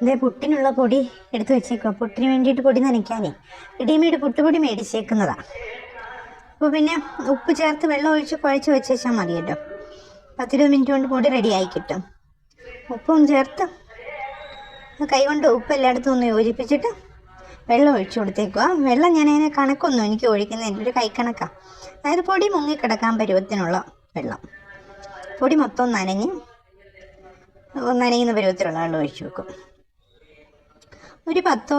ഇതേ പുട്ടിനുള്ള പൊടി എടുത്തു വെച്ചേക്കുക പുട്ടിന് വേണ്ടിയിട്ട് പൊടി നനയ്ക്കാനേ. റെഡിമെയ്ഡ് പുട്ടുപൊടി മേടിച്ചേക്കുന്നതാണ് അപ്പോൾ പിന്നെ ഉപ്പ് ചേർത്ത് വെള്ളം ഒഴിച്ച് കുഴച്ച് വെച്ചാൽ കേട്ടോ പത്തിരുപത് മിനിറ്റ് കൊണ്ട് പൊടി റെഡിയായി കിട്ടും. ഉപ്പും ചേർത്ത് കൈ കൊണ്ട് ഉപ്പ് എല്ലായിടത്തും ഒന്ന് യോജിപ്പിച്ചിട്ട് വെള്ളം ഒഴിച്ചു കൊടുത്തേക്കുക വെള്ളം ഞാൻ അതിനെ കണക്കൊന്നും എനിക്ക് ഒഴിക്കുന്നത് എന്റെ ഒരു കൈക്കണക്കാണ് അതായത് പൊടി മുങ്ങിക്കിടക്കാൻ പരുവത്തിനുള്ള വെള്ളം. പൊടി മൊത്തം നനഞ്ഞ് നനയുന്ന പരുവത്തിലുള്ള വെള്ളം ഒഴിച്ചു വെക്കും. ഒരു പത്തോ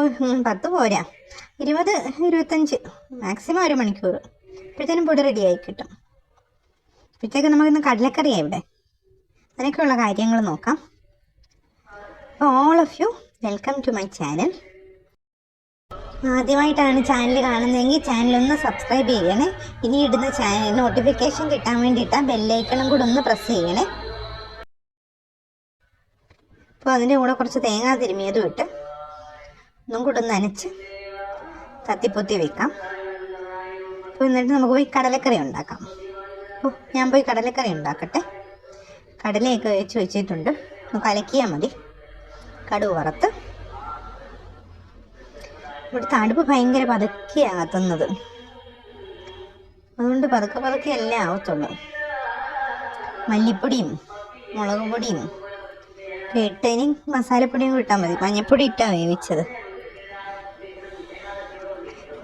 പത്ത് പോരാ. ഇരുപത് ഇരുപത്തഞ്ച് മാക്സിമം ഒരു മണിക്കൂർ. അപ്പോഴത്തേനും പൊടി റെഡിയായി കിട്ടും. അപ്പോഴത്തേക്ക് നമുക്കിന്ന് കടലക്കറിയാണ് ഇവിടെ. അതിനൊക്കെയുള്ള കാര്യങ്ങൾ നോക്കാം. അപ്പോൾ all of you welcome to my channel ആദ്യമായിട്ടാണ് ചാനൽ കാണുന്നതെങ്കിൽ ചാനൽ ഒന്ന് സബ്സ്ക്രൈബ് ചെയ്യണേ. ഇനി ഇടുന്ന ചാനൽ നോട്ടിഫിക്കേഷൻ കിട്ടാൻ വേണ്ടിയിട്ട് ബെല്ലൈക്കണം കൂടെ ഒന്ന് പ്രസ് ചെയ്യണേ. അപ്പോൾ അതിന്റെ കൂടെ കുറച്ച് തേങ്ങ തിരുമിയതും ഇട്ട് ഒന്നും കൂടെ നനച്ച് തത്തിപ്പൊത്തി വെക്കാം. അപ്പോൾ എന്നിട്ട് നമുക്ക് പോയി കടലക്കറി ഉണ്ടാക്കാം. അപ്പോൾ ഞാൻ പോയി കടലക്കറി ഉണ്ടാക്കട്ടെ. കടലയൊക്കെ വെച്ച് വെച്ചിട്ടുണ്ട്. നമുക്ക് അലക്കിയാൽ മതി. കടുവ് വറുത്ത്. ഇവിടുത്തെ അടുപ്പ് ഭയങ്കര പതുക്കെയാണ് കത്തുന്നത്. അതുകൊണ്ട് പതുക്കെ പതുക്കെ എല്ലാം ആവത്തുള്ളൂ. മല്ലിപ്പൊടിയും മുളക് പൊടിയും. ഇട്ടതിന് മസാലപ്പൊടിയും കൂടി ഇട്ടാൽ മതി. മഞ്ഞപ്പൊടി ഇട്ടാണ് വേവിച്ചത്.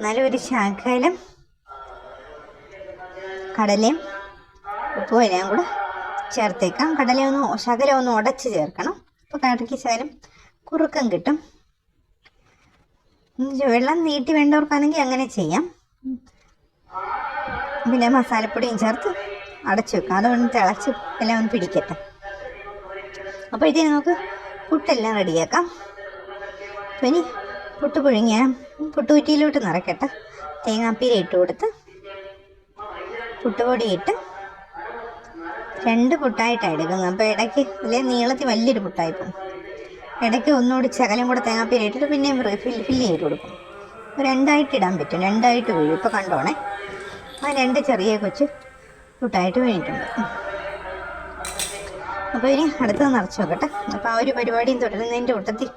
എന്നാലും ഒരു കടലയും ഉപ്പും എല്ലാം കൂടെ ചേർത്തേക്കാം. കടല ഒന്ന് ശകലം ഒന്ന് ഉടച്ച് ചേർക്കണം. അപ്പോൾ കടക്കി ശകലം കുറുക്കം കിട്ടും. വെള്ളം നീട്ടി വേണ്ടവർക്കാണെങ്കിൽ അങ്ങനെ ചെയ്യാം. പിന്നെ മസാലപ്പൊടിയും ചേർത്ത് അടച്ചു വെക്കാം. അതൊന്ന് തിളച്ച് എല്ലാം ഒന്ന് പിടിക്കട്ടെ. അപ്പോഴത്തേക്ക് നമുക്ക് പുട്ടെല്ലാം റെഡിയാക്കാം. അപ്പം ഇനി പുട്ട് പുഴുങ്ങിയ പുട്ടുകുറ്റിയിലോട്ട് നിറയ്ക്കട്ടെ. തേങ്ങാപ്പീര ഇട്ട് കൊടുത്ത് പുട്ടുപൊടി ഇട്ട് രണ്ട് പുട്ടായിട്ടാണ് എടുക്കുന്നത്. അപ്പോൾ ഇടയ്ക്ക് അല്ലെ നീളത്തിൽ വലിയൊരു പുട്ടായി പോകും. ഇടയ്ക്ക് ഒന്നുകൂടി ശകലം കൂടെ തേങ്ങാപ്പീര ഇട്ടിട്ട് പിന്നെയും ഫില്ല് ഫില്ല് ചെയ്ത് കൊടുക്കും. രണ്ടായിട്ട് ഇടാൻ പറ്റും. രണ്ടായിട്ട് വീഴും. ഇപ്പോൾ കണ്ടോണേ? ആ രണ്ട് ചെറിയ കൊച്ച് പുട്ടായിട്ട് വീണിട്ടുണ്ട്. അപ്പോൾ ഇനി അടുത്തത് നിറച്ച് നോക്കട്ടെ അപ്പോൾ ആ ഒരു പരിപാടിയും തുടരുന്നതിന്റെ കൂട്ടത്തിൽ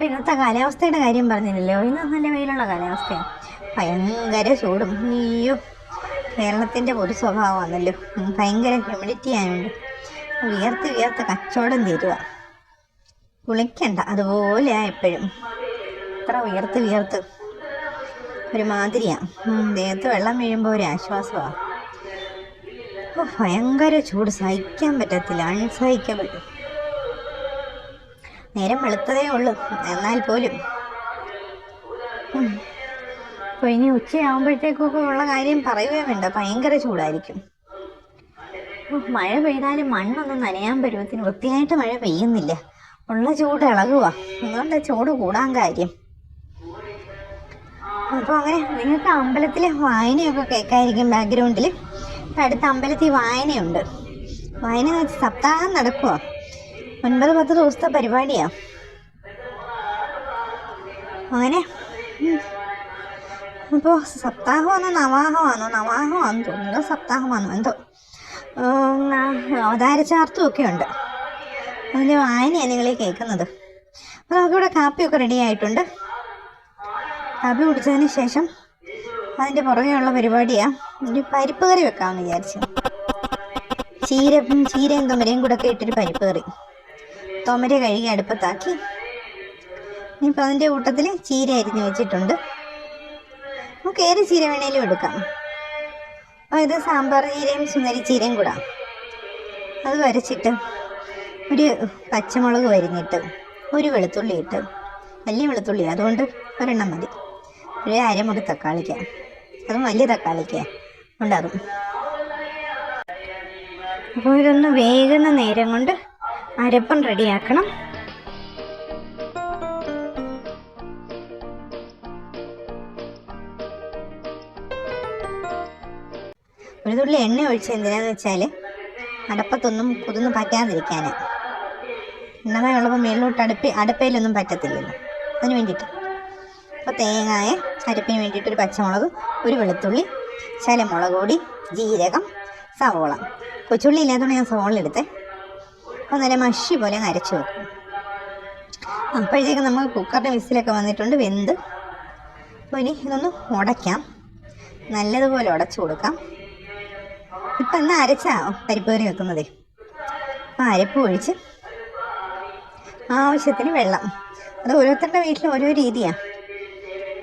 അപ്പോൾ ഇന്നത്തെ കാലാവസ്ഥയുടെ കാര്യം പറഞ്ഞില്ലല്ലോ. ഇന്ന് നല്ല വെയിലുള്ള കാലാവസ്ഥയാണ് ഭയങ്കര ചൂടും. അയ്യോ. കേരളത്തിന്റെ പൊതു സ്വഭാവമാണല്ലോ. ഭയങ്കര ഹ്യൂമിഡിറ്റി ആയതുകൊണ്ട് വിയർത്ത് വിയർത്ത് കച്ചവടം തീരുക കുളിക്കണ്ട. അതുപോലെ എപ്പോഴും. ഇത്ര വിയർത്ത് വിയർത്ത് ഒരു മാതിരിയാണ് ദേഹത്ത് വെള്ളം വീഴുമ്പോൾ ഒരു ആശ്വാസമാണ് ഭയങ്കര ചൂട്. സഹിക്കാൻ പറ്റത്തില്ല. അൺസഹിക്കാൻ പറ്റും നേരം വെളുത്തതേ ഉള്ളൂ. എന്നാൽ പോലും. അപ്പൊ ഇനി ഉച്ചയാകുമ്പോഴത്തേക്കൊക്കെ ഉള്ള കാര്യം പറയുകയും വേണ്ട. ഭയങ്കര ചൂടായിരിക്കും. മഴ പെയ്താലും മണ്ണൊന്നും നനയാൻ പരുവത്തിന് വൃത്തിയായിട്ട് മഴ പെയ്യുന്നില്ല. ഉള്ള ചൂട് ഇളകുക അതുകൊണ്ട് ചൂട് കൂടാൻ കാര്യം. അപ്പോൾ അങ്ങനെ നിങ്ങൾക്ക് അമ്പലത്തിലെ വായനയൊക്കെ കേൾക്കായിരിക്കും ബാക്ക്ഗ്രൗണ്ടിൽ അടുത്ത അമ്പലത്തിൽ വായനയുണ്ട്. വായന സപ്താഹം നടക്കുക ഒൻപത് പത്ത് ദിവസത്തെ പരിപാടിയാണ് അങ്ങനെ? അപ്പോ സപ്താഹമാണോ നവാഹമാണോ നവാഹമാണെന്ന് തോന്നുന്നു. സപ്താഹമാണോ എന്തോ. അവതാരചാർത്തും ഒക്കെ ഉണ്ട് അതിന്റെ വായനയാണ് നിങ്ങൾ ഈ കേൾക്കുന്നത്. അപ്പോൾ നമുക്കിവിടെ കാപ്പിയൊക്കെ റെഡി ആയിട്ടുണ്ട്. കാപ്പി കുടിച്ചതിന് ശേഷം അതിന്റെ പുറകെയുള്ള പരിപാടിയാണ് ഒരു പരിപ്പ് കറി വെക്കാമെന്ന് വിചാരിച്ചു. ചീര ചീരയും തുമരയും കൂടെ ഒക്കെ ഇട്ടൊരു പരിപ്പ് കറി. തൊമര കഴുകി അടുപ്പത്താക്കി. ഇനിയിപ്പോൾ അതിന്റെ കൂട്ടത്തിൽ ചീര അരിഞ്ഞ് വെച്ചിട്ടുണ്ട്. നമുക്ക് ഏത് ചീര വേണേലും എടുക്കാം. അപ്പോൾ ഇത് സാമ്പാർ ചീരയും സുന്ദരി ചീരയും കൂടാ. അത് വരച്ചിട്ട് ഒരു പച്ചമുളക് വരിഞ്ഞിട്ട് ഒരു വെളുത്തുള്ളി ഇട്ട് വലിയ വെളുത്തുള്ളി അതുകൊണ്ട് ഒരെണ്ണം മതി. ഒരു അരമുറി തക്കാളിക്ക. അതും വലിയ തക്കാളിക്ക. ഉണ്ടാകും അപ്പോൾ ഇതൊന്ന് വേകുന്ന നേരം കൊണ്ട് അരപ്പം റെഡിയാക്കണം. ഒരു തുള്ളി എണ്ണ ഒഴിച്ച് എന്തിനാന്ന് വെച്ചാൽ അടപ്പത്തൊന്നും കുതിർന്ന് പറ്റാതിരിക്കാൻ എണ്ണമയുള്ളപ്പോൾ മേളിലോട്ട് അടുപ്പി അടുപ്പയിലൊന്നും പറ്റത്തില്ലല്ലോ. അതിന് വേണ്ടിയിട്ട്. അപ്പോൾ തേങ്ങായ അരപ്പിന് വേണ്ടിയിട്ട് ഒരു പച്ചമുളക് ഒരു വെളുത്തുള്ളി ശലമുളക് പൊടി ജീരകം സവോള. കൊച്ചുള്ളി ഇല്ലാത്തതുകൊണ്ട് ഞാൻ സവോള എടുത്തേ. നല്ല മഷി പോലെ അരച്ച് വെക്കും. അപ്പോഴത്തേക്ക് നമ്മൾ കുക്കറിന്റെ വിസിലൊക്കെ വന്നിട്ടുണ്ട് വെന്ത്. അപ്പോൾ ഇനി ഇതൊന്ന് ഉടയ്ക്കാം. നല്ലതുപോലെ ഉടച്ചു കൊടുക്കാം. ഇപ്പം ഇന്ന് അരച്ചാ പരിപ്പ് കറി വെക്കുന്നതേ? അപ്പം അരപ്പ് ഒഴിച്ച് ആവശ്യത്തിന് വെള്ളം. അത് ഓരോരുത്തരുടെ വീട്ടിൽ ഓരോ രീതിയാണ്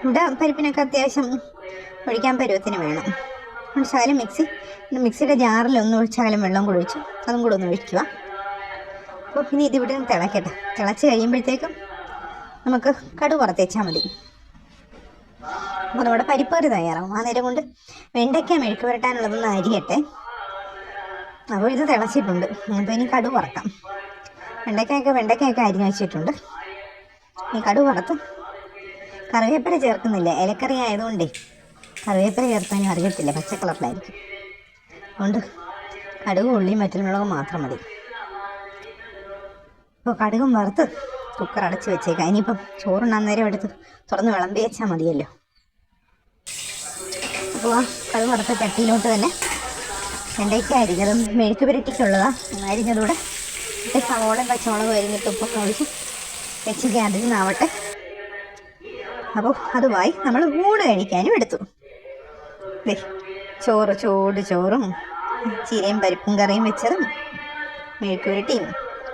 ഇവിടെ പരിപ്പിനൊക്കെ അത്യാവശ്യം ഒഴിക്കാൻ പരുവത്തിന് വേണം. ശകലം മിക്സി മിക്സിയുടെ ജാറിൽ ഒന്ന് ശകലം വെള്ളം കൂടി ഒഴിച്ചു അതും കൂടെ ഒന്ന് ഒഴിക്കുക. അപ്പോൾ ഇനി ഇതിവിടെ തിളക്കട്ടെ. തിളച്ച് കഴിയുമ്പോഴത്തേക്കും നമുക്ക് കടു പുറത്തേച്ചാൽ മതി. അപ്പോൾ നമ്മുടെ പരിപ്പ് കറി തയ്യാറാവും. ആ നേരം കൊണ്ട് വെണ്ടയ്ക്ക മെഴുക്ക് പുരട്ടാനുള്ളതൊന്ന് അരിയട്ടെ. അപ്പോൾ ഇത് തിളച്ചിട്ടുണ്ട്. അപ്പോൾ ഇനി കടു വറക്കാം. വെണ്ടയ്ക്കയൊക്കെ വെണ്ടയ്ക്കയൊക്കെ അരിഞ്ഞ് വെച്ചിട്ടുണ്ട്. ഈ കടു വറുത്ത് കറിവേപ്പില ചേർക്കുന്നില്ല. ഇലക്കറി ആയതുകൊണ്ടേ കറിവേപ്പില ചേർത്താൻ അറിയത്തില്ല. പച്ച കളറിലായിരിക്കും അതുകൊണ്ട് കടുകും ഉള്ളിയും മറ്റൽമുളകും മാത്രം മതി. ഇപ്പോൾ കടുകും വറുത്ത് കുക്കർ അടച്ച് വെച്ചേക്കാം. ഇനിയിപ്പം ചോറുണ്ണാൻ നേരം എടുത്ത് തുറന്ന് വിളമ്പി വെച്ചാൽ മതിയല്ലോ. അപ്പോൾ ആ കടുക് വറുത്ത ചട്ടിയിലോട്ട് തന്നെ വെണ്ടയ്ക്ക അരിഞ്ഞതും മെഴുക്ക് പുരട്ടിക്കുള്ളതാണ് അരിഞ്ഞതൂടെ. ഇട്ട് സവോളയും പച്ചമുളകും അരിഞ്ഞിട്ട് ഉപ്പൊക്കെ ഒഴിച്ച് വെച്ചിട്ട് അതിൽ അപ്പോൾ അതുമായി നമ്മൾ ഊണ് കഴിക്കാനും എടുത്തു. ചോറ് ചൂട് ചോറും ചീരയും പരിപ്പും കറിയും വെച്ചതും മെഴുക്കുരുട്ടിയും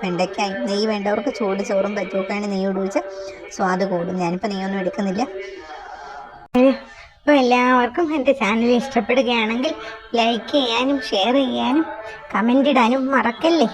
വെണ്ടയ്ക്കായും നെയ്യ് വേണ്ടവർക്ക് ചൂട് ചോറും പറ്റുമൊക്കെയാണ് നെയ്യ് ഒഴിച്ച് സ്വാദ് കൂടും. ഞാനിപ്പോൾ നെയ്യൊന്നും എടുക്കുന്നില്ല. അപ്പോൾ എല്ലാവർക്കും എന്റെ ചാനൽ ഇഷ്ടപ്പെടുകയാണെങ്കിൽ ലൈക്ക് ചെയ്യാനും ഷെയർ ചെയ്യാനും കമന്റ് ഇടാനും മറക്കല്ലേ?